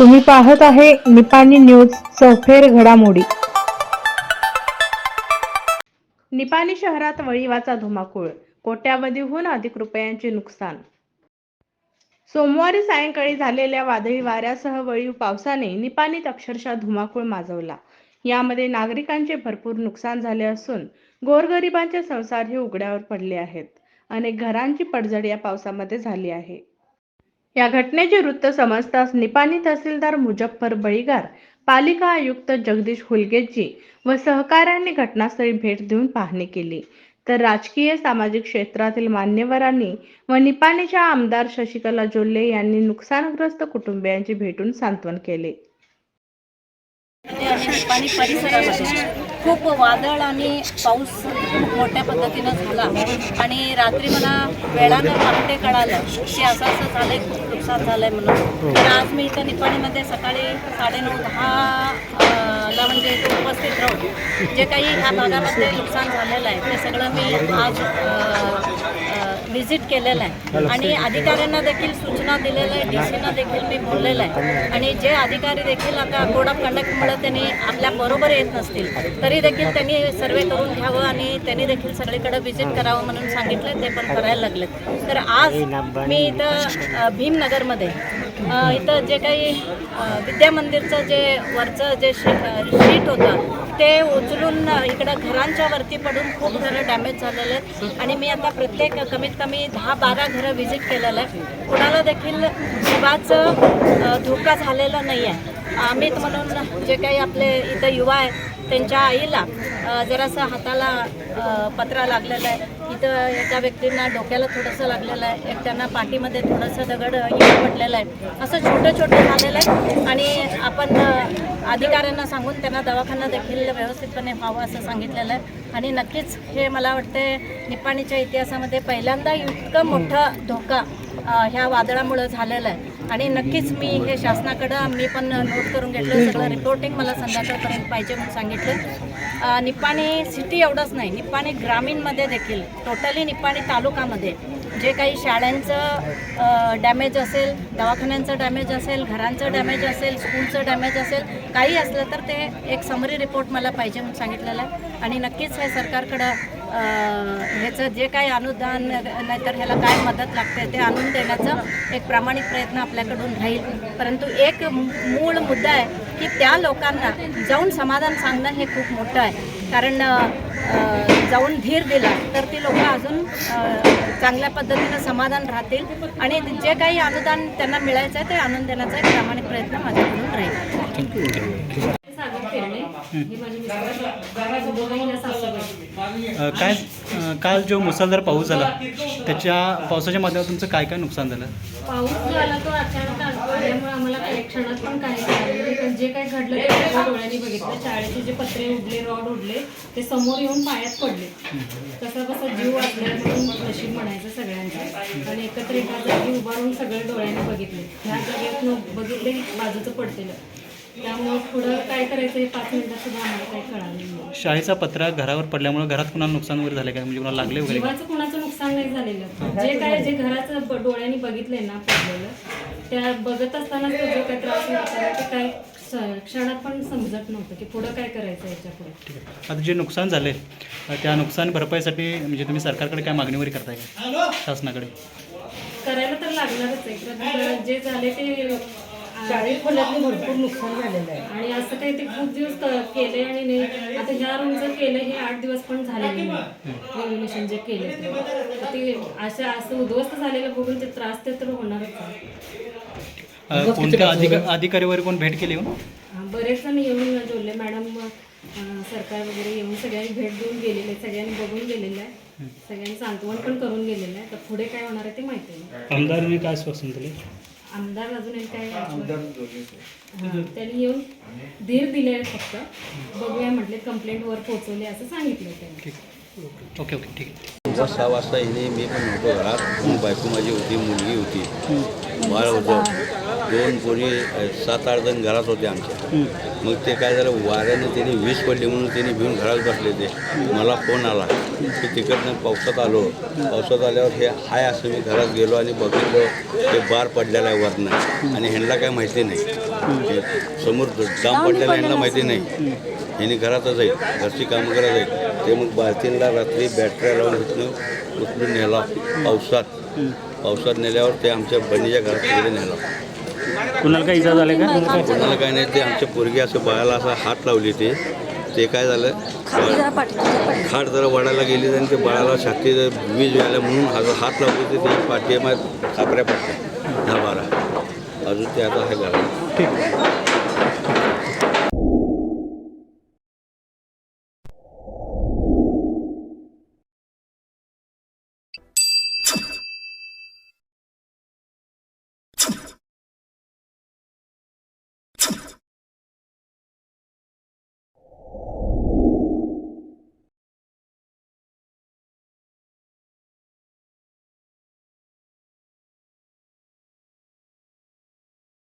तुम्ही पाहत आहे निपाणी न्यूज चौफेर घडामोडी. निपाणी शहरात वळीवाचा धुमाकूळ कोट्यावधीहून अधिक रुपयांचे नुकसान. सोमवारी सायंकाळी झालेल्या वादळी वाऱ्यासह वळीव पावसाने निपाणीत अक्षरशः धुमाकूळ माजवला. यामध्ये नागरिकांचे भरपूर नुकसान झाले असून गोरगरिबांचे संसार हे उघड्यावर पडले आहेत. अनेक घरांची पडझड या पावसामध्ये झाली आहे. या घटनेचे वृत्त समजताच निपाणी तहसीलदार मुजफ्फर बळीगार पालिका आयुक्त जगदीश हुलगेजी व सहकाऱ्यांनी घटनास्थळी भेट देऊन पाहणी केली. तर राजकीय सामाजिक क्षेत्रातील मान्यवरांनी व निपाणीच्या आमदार शशिकला जोल्ले यांनी नुकसानग्रस्त कुटुंबियांची भेटून सांत्वन केले. खूप वादळ आणि पाऊस खूप मोठ्या पद्धतीनं झाला. आणि रात्री मला वेळानं पहाटे कळालं की असं असं झालंय खूप नुकसान झालंय म्हणून. तर आज मी इथं निपाणीमध्ये सकाळी साडेनऊ दहा ला म्हणजे इथे उपस्थित राहून जे काही ह्या भागामध्ये नुकसान झालेलं आहे ते सगळं मी आज व्हिजिट केलेलं आहे. आणि अधिकाऱ्यांना देखील सूचना दिलेल्या आहे डी सीना देखील मी बोललेलं आहे. आणि जे अधिकारी देखील आता कोड ऑफ कंडक्टमुळे त्यांनी आपल्या बरोबर येत नसतील तरी देखील त्यांनी सर्वे करून घ्यावं आणि त्यांनी देखील सगळीकडे व्हिजिट करावं म्हणून सांगितलं ते पण करायला लागलेत. तर आज मी इथं भीमनगरमध्ये इथं जे काही विद्यामंदिरचं विद्या मंदिरचं जे वरचं जे शे शीट होतं ते उचलून इकडं घरांच्या वरती पडून खूप घरं डॅमेज झालेले आहेत. आणि मी आता प्रत्येक कमीत कमी दहा बारा घरं व्हिजिट केलेलं आहे. कुणाला देखील जीवाचं धोका झालेला नाही आहे. अमित म्हणून जे काही आपले इथं युवा आहे त्यांच्या आईला जरासं हाताला पत्रा लागलेला आहे. इथं एका व्यक्तींना डोक्याला थोडंसं लागलेलं आहे. एक त्यांना पाठीमध्ये थोडंसं दगड येऊन पडलेलं आहे. असं छोटं छोटं झालेलं आहे आणि आपण अधिकाऱ्यांना सांगून त्यांना दवाखाना देखील व्यवस्थितपणे व्हावं असं सांगितलेलं आहे. आणि नक्कीच हे मला वाटते निपाणीच्या इतिहासामध्ये पहिल्यांदा इतकं मोठा धोका ह्या वादळामुळं झालेलं आहे. आणि नक्कीच मी हे शासनाकडं मी पण नोट करून घेतलं सगळं रिपोर्टिंग मला संध्याकाळपर्यंत पाहिजे म्हणून सांगितलं. अ, निपाणी सिटी एवढंच नाही निपाणी ग्रामीणमध्ये देखील टोटली निपाणी तालुकामध्ये. जे काही शाळांचं डॅमेज असेल दवाखान्यांचं डॅमेज असेल घरांचं डॅमेज असेल स्कूलचं डॅमेज असेल काही असलं तर ते एक समरी रिपोर्ट मला पाहिजे म्हणून सांगितलेलं आहे. आणि नक्कीच हे सरकारकडं ह्याचं जे काही अनुदान नाहीतर ह्याला काय मदत लागते ते आणून देण्याचा एक प्रामाणिक प्रयत्न आपल्याकडून राहील. परंतु एक मूळ मुद्दा आहे की त्या लोकांना जाऊन समाधान सांगणं हे खूप मोठं आहे. कारण जाऊन धीर दिला तर ती लोक अजून चांगल्या पद्धतीनं समाधान राहतील. आणि जे काही अनुदान त्यांना मिळायचं आहे ते आणून देण्याचा एक प्रामाणिक प्रयत्न माझ्याकडून राहील. हे काय काल जो मुसळधार पाऊस झाला त्याच्या पावसाच्या माध्यमातून तुमचं काय काय नुकसान झालं? पाऊस जो आला तो अचानक आम्हाला काही क्षणात पण काही कळालं नाही. पण जे काही घडलं ते माझ्या डोळ्यांनी बघितलं शाळेचे जे पत्रे उडले रॉड उडले ते समोर येऊन पायात पडले. कसा कसा जीव वाचला म्हणून नशीब म्हणायचं सगळ्यांचं. आणि एकत्र एका जागी उभा राहून सगळे डोळ्यांनी बघितले. ह्या जागेत बघितले बाजूचं पडतेलं. त्यामुळे पुढं काय करायचं हे पाच मिनिटात सुद्धा आम्हाला काही कळालं नाही. शाळेचा पत्रा घरावर पडल्यामुळे घरात कुणाला नुकसान वगैरे झालं काय? म्हणजे कुणाला लागले वगैरे काय? जीवाचं कोणाचं नुकसान नाही झालेलं. जे काय जे घराचं ब- डोळ्यांनी बघितलंय ना पडलेलं त्या बघत असतानाच तो जो काही त्रास होता ते काही स- क्षणात पण समजत नव्हतं की पुढं काय करायचं याच्यापुढे ठीक आहे. आता जे नुकसान झाले त्या नुकसान भरपाईसाठी म्हणजे तुम्ही सरकारकडे काय मागणी वगैरे करताय का? शासनाकडे. करायला तर लागणारच आहे. कारण जे झाले ते शाळेत भरपूर नुकसान झालेलं आहे. आणि असं काही ते खूप दिवस क- केले आणि नाही. आता ह्या रूमचं केलं हे आठ दिवस पण झालेले नाही. रेव्होल्युशन जे केले ते तर ते अशा असं उद्ध्वस्त झालेलं बघून ते त्रास ते तर होणारच आहे. अ, कोणत्या अधिका अधिकारी वगैरे कोण भेट केली हो? हा, बरेच जण येऊन जोडले मॅडम अं, सरकार वगैरे येऊन सगळ्यांनी भेट देऊन गेलेले आहेत. सगळ्यांनी बघून गेलेलं आहे सगळ्यांनी सांत्वन पण करून गेलेलं आहे तर पुढे काय होणार आहे ते माहिती नाही आमदारांनी काय आश्वासन दिले आमदार अजून एक काय हां, त्यांनी येऊन धीर दिले आहे फक्त. बघूया म्हटले कंप्लेंट वर पोहोचवले असं सांगितलं त्यांनी. ठीक. ओके ओके ठीक आहे. सव्वा सहा वाजता येणे मी पण नव्हतो घरात. बायको माझी होती मुलगी होती. बाळ होतं. दोन पोरी सात आठ जण घरात होते आमच्या. मग ते काय झालं वाऱ्यानं त्यांनी वीज पडली म्हणून त्यांनी भिवून घरात बसले ते. मला फोन आला की तिकडनं पावसात आलो. पावसात आल्यावर हे हाय असं मी घरात गेलो आणि बघितलं ते बार पडलेला आहे वरनं. आणि ह्यांना काय माहिती नाही. समोर डाम पडलेला यांना माहिती नाही. यांनी घरातच जाईल घरची कामं करत जाईल ते मग बालतीनला रात्री बॅटऱ्या लावून इथनं उचलून नेला. पावसात. पावसात नेल्यावर ते आमच्या बहिणीच्या घरात तिकडे नेला. कुणाला काही इजा झाली का? कोणाला काय नाही ते आमच्या पोरगी असं बाळाला असा हात लावली ते. ते काय झालं? खाट जरा वडायला गेली आणि ते बाळाला छाती वीज व्हायला म्हणून हा- हात लावले ते ते पाठी खापऱ्या पडल्या. दहा बारा. अजून ते आता आहे घरात. ठीक.